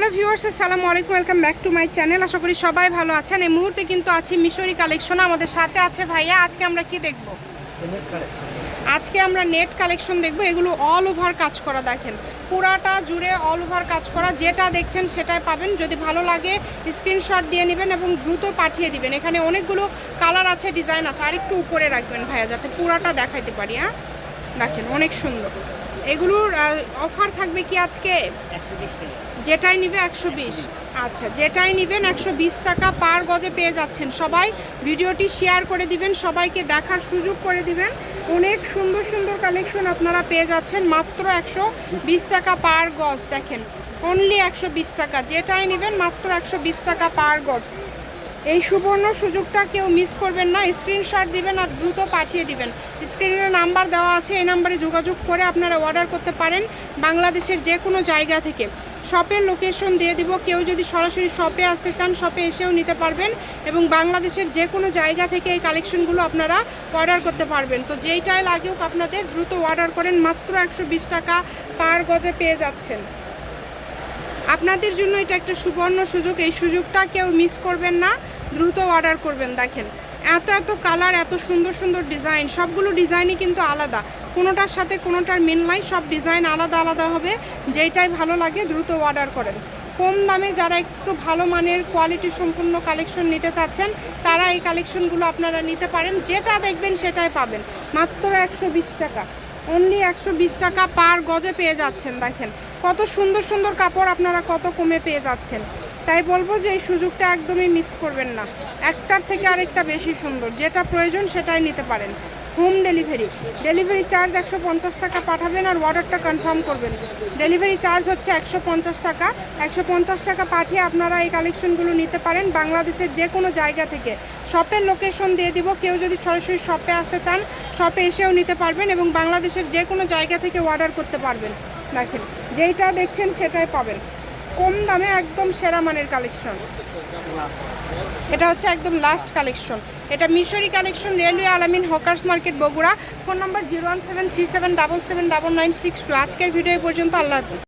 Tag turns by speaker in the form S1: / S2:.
S1: Hello viewers, আসসালামু আলাইকুম, welcome back to my channel. আশা করি সবাই ভালো আছেন। এই মুহূর্তে কিন্তু আছি মিশরি কালেকশন আমাদের সাথে আছে ভাইয়া, আজকে আমরা কি দেখব? আজকে আমরা নেট কালেকশন দেখব। এগুলো অল ওভার কাজ করা, দেখেন। পুরাটা জুড়ে অল ওভার কাজ করা। যেটা দেখছেন সেটাই পাবেন। যদি ভালো লাগে স্ক্রিনশট দিয়ে নেবেন এবং দ্রুত পাঠিয়ে দিবেন। এখানে অনেকগুলো কালার আছে ডিজাইন আছে। আর একটু উপরে রাখবেন ভাইয়া, যাতে পুরাটা দেখাইতে পারি হ্যাঁ? দেখেন, অনেক সুন্দর। এগুলোর অফার থাকবে কি আজকে? যেটাই নিবে একশো বিশ। আচ্ছা যেটাই নেবেন একশো বিশ টাকা পার গজে পেয়ে যাচ্ছেন সবাই। ভিডিওটি শেয়ার করে দিবেন, সবাইকে দেখার সুযোগ করে দিবেন। অনেক সুন্দর সুন্দর কালেকশন আপনারা পেয়ে যাচ্ছেন, মাত্র একশো বিশ টাকা পার গজ। দেখেন অনলি একশো বিশ টাকা। যেটাই নেবেন, মাত্র একশো বিশ টাকা পার গজ। এই সুবর্ণ সুযোগটা কেউ মিস করবেন না। স্ক্রিনশট দিবেন আর দ্রুত পাঠিয়ে দিবেন। স্ক্রিনে নাম্বার দেওয়া আছে, এই নাম্বারে যোগাযোগ করে আপনারা অর্ডার করতে পারেন বাংলাদেশের যে কোনো জায়গা থেকে। শপের লোকেশন দিয়ে দিব। কেউ যদি সরাসরি শপে আসতে চান শপে এসেও নিতে পারবেন এবং বাংলাদেশের যে কোনো জায়গা থেকে এই কালেকশনগুলো আপনারা অর্ডার করতে পারবেন। তো যেইটাই লাগুক আপনাদের, দ্রুত অর্ডার করেন। মাত্র একশো বিশ টাকা পার গজে পেয়ে যাচ্ছেন। আপনাদের জন্য এটা একটা সুবর্ণ সুযোগ। এই সুযোগটা কেউ মিস করবেন না। দ্রুত অর্ডার করবেন, দেখেন। এত এত কালার এত সুন্দর সুন্দর ডিজাইন সবগুলো ডিজাইনই কিন্তু আলাদা। কোনোটার সাথে কোনোটার মিল নাই, সব ডিজাইন আলাদা আলাদা হবে। যেইটাই ভালো লাগে, দ্রুত অর্ডার করেন। কম দামে যারা একটু ভালো মানের কোয়ালিটি সম্পূর্ণ কালেকশন নিতে চাচ্ছেন, তারা এই কালেকশনগুলো আপনারা নিতে পারেন। যেটা দেখবেন সেটাই পাবেন। মাত্র একশো বিশ টাকা। অনলি একশো বিশ টাকা পার গজে পেয়ে যাচ্ছেন, দেখেন। কত সুন্দর সুন্দর কাপড় আপনারা কত কমে পেয়ে যাচ্ছেন। তাই বলব যে এই সুযোগটা একদমই মিস করবেন না। একটার থেকে আরেকটা বেশি সুন্দর। যেটা প্রয়োজন সেটাই নিতে পারেন। হোম ডেলিভারি ডেলিভারি চার্জ একশো পঞ্চাশ টাকা পাঠাবেন আর অর্ডারটা কনফার্ম করবেন। ডেলিভারি চার্জ হচ্ছে একশো পঞ্চাশ টাকা। একশো পঞ্চাশ টাকা পাঠিয়ে আপনারা এই কালেকশনগুলো নিতে পারেন। বাংলাদেশের যে কোনো জায়গা থেকে। শপের লোকেশন দিয়ে দিব। কেউ যদি সরাসরি শপে আসতে চান শপে এসেও নিতে পারবেন এবং বাংলাদেশের যে কোনো জায়গা থেকে অর্ডার করতে পারবেন। দেখেন, যেইটা দেখছেন সেটাই পাবেন। কম দামে একদম সেরা মানের কালেকশন। এটা হচ্ছে একদম লাস্ট কালেকশন। এটা Mishri collection, railway Alamin, hawkers market, Bogura. Phone number zero one seven three seven double seven double nine six two. আজকের ভিডিও পর্যন্ত, আল্লাহ হাফিজ।